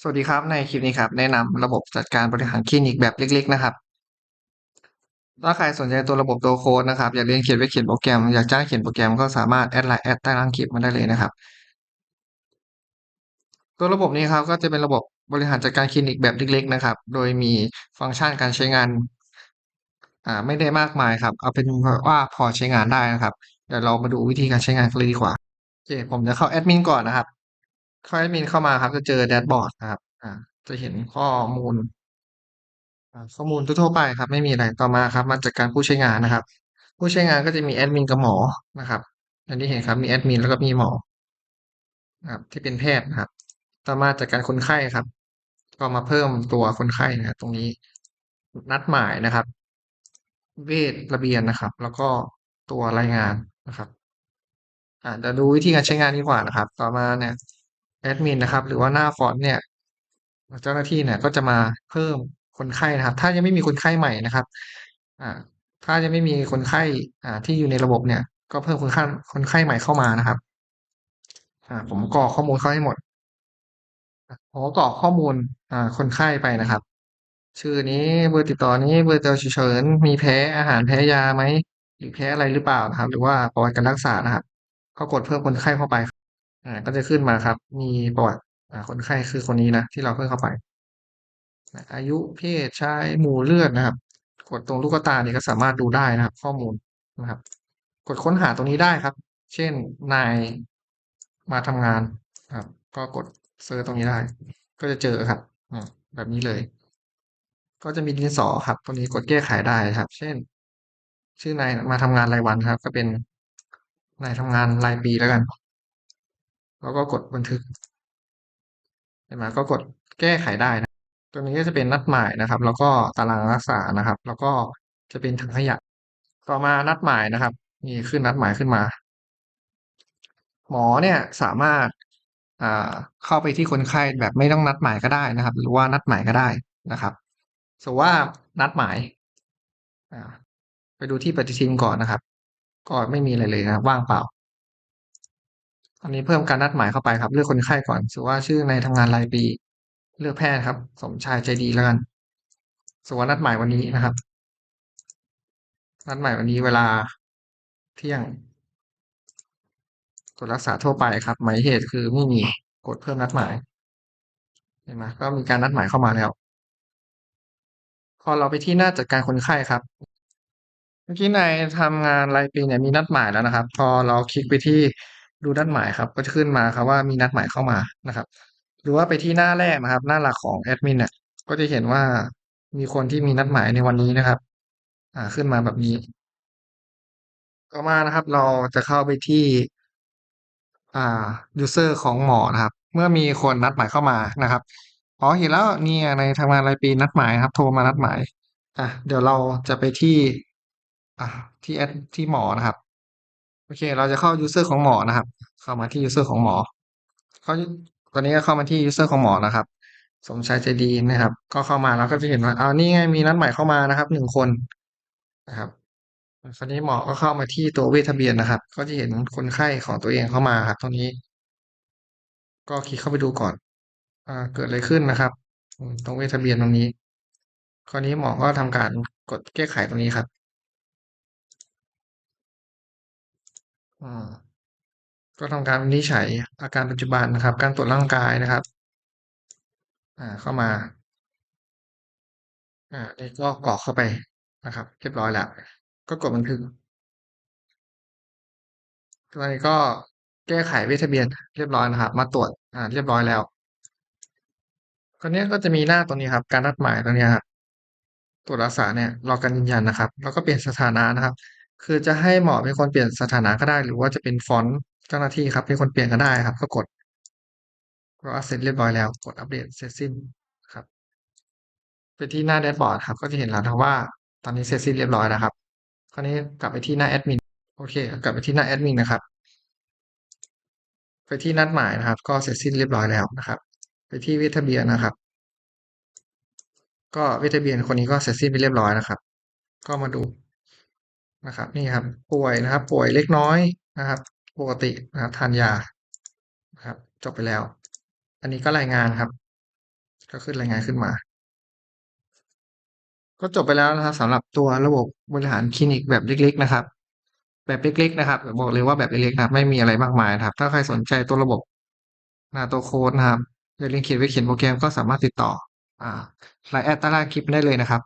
สวัสดีครับ ในคลิปนี้ครับ แนะนำระบบจัดการบริหารคลินิกแบบเล็ก ๆ นะครับ ถ้าใครสนใจตัวระบบตัวโค้ดนะครับ อยากเรียนเขียนเว็บเขียนโปรแกรม อยากจ้างเขียนโปรแกรมก็สามารถแอดไลน์แอดใต้ล่างคลิปมาได้เลยนะครับ ตัวระบบนี้ครับก็จะเป็นระบบบริหารจัดการคลินิกแบบเล็ก ๆ นะครับ โดยมีฟังก์ชันการใช้งานอ่าไม่ได้มากมายครับ เอาเป็นว่าพอใช้งานได้นะครับ เดี๋ยวเรามาดูวิธีการใช้งานกันเลยดีกว่าโอเคผมจะเข้าแอดมินก่อนนะครับ เข้าแอดมินเข้ามาครับ จะเจอแดชบอร์ดครับ อ่า จะเห็นข้อมูลข้อมูลทั่วไปครับ ไม่มีอะไรต่อมาครับ มาจัดการผู้ใช้งานนะครับ ผู้ใช้งานก็จะมีแอดมินกับหมอนะครับอย่างที่เห็นครับมีแอดมินแล้วก็มีหมอครับ ที่เป็นแพทย์นะครับ ต่อมาจัดการคนไข้ครับ ก็มาเพิ่มตัวคนไข้นะครับตรงนี้นัดหมายนะครับ เวชระเบียนนะครับ แล้วก็ตัวรายงานนะครับ อ่าเดี๋ยวดูวิธีการใช้งานดีกว่านะครับ ต่อมาเนี่ย แอดมินนะครับ หรือว่าหน้าฟอนต์เนี่ยเจ้าหน้าที่เนี่ยก็จะมาเพิ่มคนไข้นะครับ ถ้ายังไม่มีคนไข้ใหม่นะครับอ่าถ้ายังไม่มีคนไข้อ่าที่อยู่ในระบบเนี่ย ก็เพิ่มคนไข้คนไข้ใหม่เข้ามานะครับอ่าผมกรอกข้อมูลเข้าให้หมดผมก็กรอกข้อมูลอ่าคนไข้ไปนะครับ ชื่อนี้เบอร์ติดต่อนี้เบอร์ติดต่อฉุกเฉินมีแพ้อาหารแพ้ยาไหมหรือแพ้อะไรหรือเปล่านะครับ หรือว่าประวัติการรักษานะครับ ก็กดเพิ่มคนไข้เข้าไป อ่า ก็จะขึ้นมาครับ มีประวัติอ่าคนไข้คือคนนี้นะ ที่เราเพิ่มเข้าไป อายุเพศชายหมู่เลือดนะครับ กดตรงลูกตาเนี่ยก็สามารถดูได้นะครับ ข้อมูลนะครับ กดค้นหาตรงนี้ได้ครับ เช่นนายมาทำงานครับ ก็กดเซิร์ตรงนี้ได้ ก็จะเจอครับอ่าแบบนี้เลย ก็จะมีดินสอครับตรงนี้กดแก้ไขได้ครับ เช่น ชื่อนายมาทำงานรายวันครับ ก็เป็นนายทำงานรายปีแล้วกัน แล้วก็กดบันทึกเห็นไหมก็กดแก้ไขได้นะตัวนี้ก็จะเป็นนัดหมายนะครับ แล้วก็ตารางรักษานะครับ แล้วก็จะเป็นถังขยะ ต่อมานัดหมายนะครับนี่ขึ้นนัดหมายขึ้นมา หมอเนี่ยสามารถอ่าเข้าไปที่คนไข้แบบไม่ต้องนัดหมายก็ได้นะครับ หรือว่านัดหมายก็ได้นะครับสมมติว่านัดหมายอ่าไปดูที่ปฏิทินก่อนนะครับ ก็ไม่มีอะไรเลยนะว่างเปล่า อันนี้เพิ่มการนัดหมายเข้าไปครับ เลือกคนไข้ก่อนสมมุติว่าชื่อในทำงานรายปี เลือกแพทย์ครับ สมชายใจดีแล้วกันสมมุติว่านัดหมายวันนี้นะครับ นัดหมายวันนี้เวลาเที่ยงตรวจรักษาทั่วไปครับ หมายเหตุคือไม่มีกดเพิ่มนัดหมายเห็นไหมก็มีการนัดหมายเข้ามาแล้ว พอเราไปที่หน้าจัดการคนไข้ครับ เมื่อกี้ในทำงานรายปีเนี่ยมีนัดหมายแล้วนะครับ พอเราคลิกไปที่ ดูนัดหมายครับ ก็จะขึ้นมาครับว่ามีนัดหมายเข้ามานะครับ หรือว่าไปที่หน้าแรกนะครับ หน้าหลักของแอดมินเนี่ยก็จะเห็นว่ามีคนที่มีนัดหมายในวันนี้นะครับ อ่าขึ้นมาแบบนี้ ต่อมานะครับ เราจะเข้าไปที่ อ่า user ของหมอนะครับ เมื่อมีคนนัดหมายเข้ามานะครับอ๋อเห็นแล้วนี่ในทำงานรายปีนัดหมายครับ โทรมานัดหมาย อะเดี๋ยวเราจะไปที่ อ่าที่แอดที่หมอนะครับ โอเค เราจะเข้า user ของหมอนะครับ เข้ามาที่ user ของหมอ เขาตอนนี้ก็เข้ามาที่ user ของหมอนะครับ สมชายใจดีนะครับ ก็เข้ามาแล้วก็จะเห็นว่าอ้าวนี่ไงมีนัดใหมายเข้ามานะครับหนึ่งคนนะครับคราวนี้หมอก็เข้ามาที่ตัวเวชทะเบียนนะครับ ก็จะเห็นคนไข้ของตัวเองเข้ามาครับตรงนี้ ก็คลิกเข้าไปดูก่อน อ่า เกิดอะไรขึ้นนะครับ ตรงเวชทะเบียนตรงนี้ คราวนี้หมอก็ทำการกดแก้ไขตรงนี้ครับอ่า ก็ทำการวินิจฉัยอาการปัจจุบันนะครับ การตรวจร่างกายนะครับ อ่าเข้ามา อ่านี่ก็กรอกเข้าไปนะครับ เรียบร้อยแล้วก็กดบันทึกตอนนี้ก็แก้ไขเวชทะเบียนเรียบร้อยนะครับ มาตรวจอ่าเรียบร้อยแล้วคราวนี้ก็จะมีหน้าตรงนี้ครับ การนัดหมายตรงนี้ครับตรวจรักษาเนี่ยรอการยืนยันนะครับ แล้วก็เปลี่ยนสถานะนะครับ คือจะให้หมอเป็นคนเปลี่ยนสถานะก็ได้ หรือว่าจะเป็นฟอนต์เจ้าหน้าที่ครับเป็นคนเปลี่ยนก็ได้ครับ ก็กดว่าเสร็จเรียบร้อยแล้ว กดอัปเดตเสร็จสิ้นครับไปที่หน้าแดชบอร์ดครับ ก็จะเห็นแล้วนะว่า ตอนนี้เสร็จสิ้นเรียบร้อยแล้วครับ คราวนี้กลับไปที่หน้าแอดมินโอเค กลับไปที่หน้าแอดมินนะครับ ไปที่นัดหมายนะครับ ก็เสร็จสิ้นเรียบร้อยแล้วนะครับ ไปที่เวทเบียนนะครับ ก็เวทเบียนคนนี้ก็เสร็จสิ้นไปเรียบร้อยนะครับ ก็มาดู นะครับนี่ครับป่วยนะครับ ป่วยเล็กน้อยนะครับ ปกตินะครับทานยานะครับจบไปแล้ว อันนี้ก็รายงานครับ ก็ขึ้นรายงานขึ้นมา ก็จบไปแล้วนะครับสำหรับตัวระบบบริหารคลินิกแบบเล็ก ๆ นะครับ แบบเล็ก ๆ นะครับบอกเลยว่าแบบเล็กๆนะครับไม่มีอะไรมากมายนะครับ ถ้าใครสนใจตัวระบบนาตัวโค้ดนะครับอย่าลืมเขียนไว้เขียนโปรแกรมก็สามารถติดต่อ อ่าไลน์แอดใต้ล่างคลิปได้เลยนะครับ